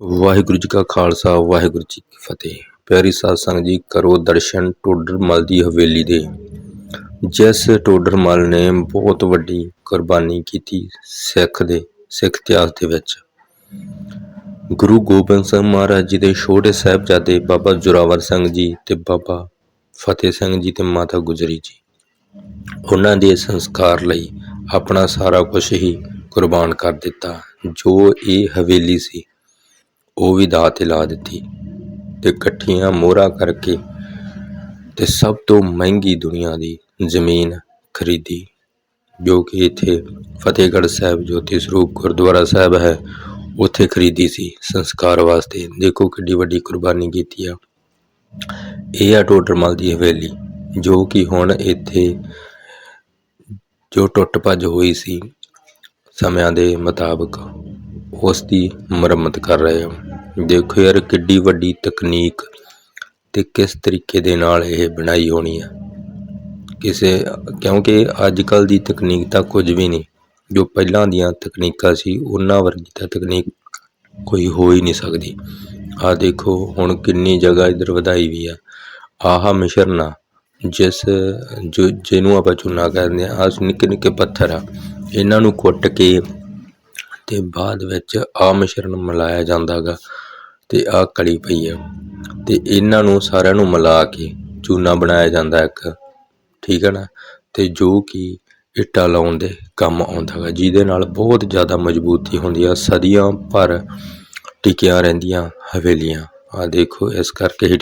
ਵਾਹਿਗੁਰੂ ਜੀ ਕਾ ਖਾਲਸਾ, ਵਾਹਿਗੁਰੂ ਜੀ ਕੀ ਫਤਿਹ। ਪਿਆਰੀ ਸਾਧ ਸੰਗਤ ਜੀ, ਕਰੋ ਦਰਸ਼ਨ ਟੋਡਰਮਲ ਦੀ ਹਵੇਲੀ ਦੇ। ਜਿਸ ਟੋਡਰਮਲ ਨੇ ਬਹੁਤ ਵੱਡੀ ਕੁਰਬਾਨੀ ਕੀਤੀ ਸਿੱਖ ਦੇ, ਸਿੱਖ ਇਤਿਹਾਸ ਦੇ ਵਿੱਚ। ਗੁਰੂ ਗੋਬਿੰਦ ਸਿੰਘ ਮਹਾਰਾਜ ਜੀ ਦੇ ਛੋਟੇ ਸਾਹਿਬਜ਼ਾਦੇ ਬਾਬਾ ਜ਼ੋਰਾਵਰ ਸਿੰਘ ਜੀ ਤੇ ਬਾਬਾ ਫਤਿਹ ਸਿੰਘ ਜੀ ਤੇ ਮਾਤਾ ਗੁਜਰੀ ਜੀ। ਉਹਨਾਂ ਦੇ ਸੰਸਕਾਰ ਲਈ ਆਪਣਾ ਸਾਰਾ ਕੁਝ ਹੀ ਕੁਰਬਾਨ ਕਰ ਦਿੱਤਾ, ਜੋ ਇਹ ਹਵੇਲੀ ਸੀ। ਉਹ ਵੀ ਦਾਅ ਤੇ ਲਾ ਦਿੱਤੀ ਅਤੇ ਇਕੱਠੀਆਂ ਮੋਹਰਾਂ ਕਰਕੇ ਅਤੇ ਸਭ ਤੋਂ ਮਹਿੰਗੀ ਦੁਨੀਆ ਦੀ ਜ਼ਮੀਨ ਖਰੀਦੀ, ਜੋ ਕਿ ਇੱਥੇ ਫਤਿਹਗੜ੍ਹ ਸਾਹਿਬ ਜੋਤੀ ਸਰੂਪ ਗੁਰਦੁਆਰਾ ਸਾਹਿਬ ਹੈ, ਉੱਥੇ ਖਰੀਦੀ ਸੀ ਸੰਸਕਾਰ ਵਾਸਤੇ। ਦੇਖੋ ਕਿੱਡੀ ਵੱਡੀ ਕੁਰਬਾਨੀ ਕੀਤੀ ਆ। ਇਹ ਆ ਟੋਡਰਮਲ ਦੀ ਹਵੇਲੀ, ਜੋ ਕਿ ਹੁਣ ਇੱਥੇ ਜੋ ਟੁੱਟ ਭੱਜ ਹੋਈ ਸੀ ਸਮਿਆਂ ਦੇ ਮੁਤਾਬਕ, ਉਸ ਦੀ ਮੁਰੰਮਤ ਕਰ ਰਹੇ ਆ। ਦੇਖੋ ਯਾਰ ਕਿੱਡੀ ਵੱਡੀ ਤਕਨੀਕ ਤੇ ਕਿਸ ਤਰੀਕੇ ਦੇ ਨਾਲ ਇਹ ਬਣਾਈ ਹੋਣੀ ਆ। ਕਿਸੇ, ਕਿਉਂਕਿ ਅੱਜ ਕੱਲ ਦੀ ਤਕਨੀਕ ਤਾਂ ਕੁਝ ਵੀ ਨਹੀਂ। ਜੋ ਪਹਿਲਾਂ ਦੀਆਂ ਤਕਨੀਕਾਂ ਸੀ, ਉਹਨਾਂ ਵਰਗੀ ਤਾਂ ਤਕਨੀਕ ਕੋਈ ਹੋ ਹੀ ਨਹੀਂ ਸਕਦੀ। ਆ ਦੇਖੋ, ਹੁਣ ਕਿੰਨੀ ਜਗ੍ਹਾ ਇਧਰ ਵਧਾਈ ਵੀ ਆ। ਆਹ ਮਿਸ਼ਰਨ ਆ ਜਿਸ, ਜੋ, ਜਿਹਨੂੰ ਆਪਾਂ ਚੂਨਾ ਕਹਿੰਦੇ ਆ, ਆਹ ਨਿੱਕੇ ਨਿੱਕੇ ਪੱਥਰ ਆ, ਇਹਨਾਂ ਨੂੰ ਕੁੱਟ ਕੇ ਤੇ ਬਾਅਦ ਵਿੱਚ ਆ ਮਿਸ਼ਰਨ ਮਿਲਾਇਆ ਜਾਂਦਾਗਾ ਤੇ ਆ ਕਲੀ ਪਈ ਆ। ਤੇ ਇਹਨਾਂ ਨੂੰ ਸਾਰਿਆਂ ਨੂੰ ਮਿਲਾ ਕੇ ਚੂਨਾ ਬਣਾਇਆ ਜਾਂਦਾ ਇੱਕ, ਠੀਕ ਹੈ ਨਾ? ਤੇ ਜੋ ਕਿ ਇੱਟਾਂ ਲਾਉਣ ਦੇ ਕੰਮ ਆਉਂਦਾ ਹੈ ਜਿਹਦੇ ਨਾਲ ਬਹੁਤ ਜ਼ਿਆਦਾ ਮਜ਼ਬੂਤੀ ਹੁੰਦੀ ਆ, ਸਦੀਆਂ ਭਰ ਟਿਕਿਆ ਰਹਿੰਦੀਆਂ ਹਵੇਲੀਆਂ। ਆ ਦੇਖੋ, ਇਸ ਕਰਕੇ ਹੀ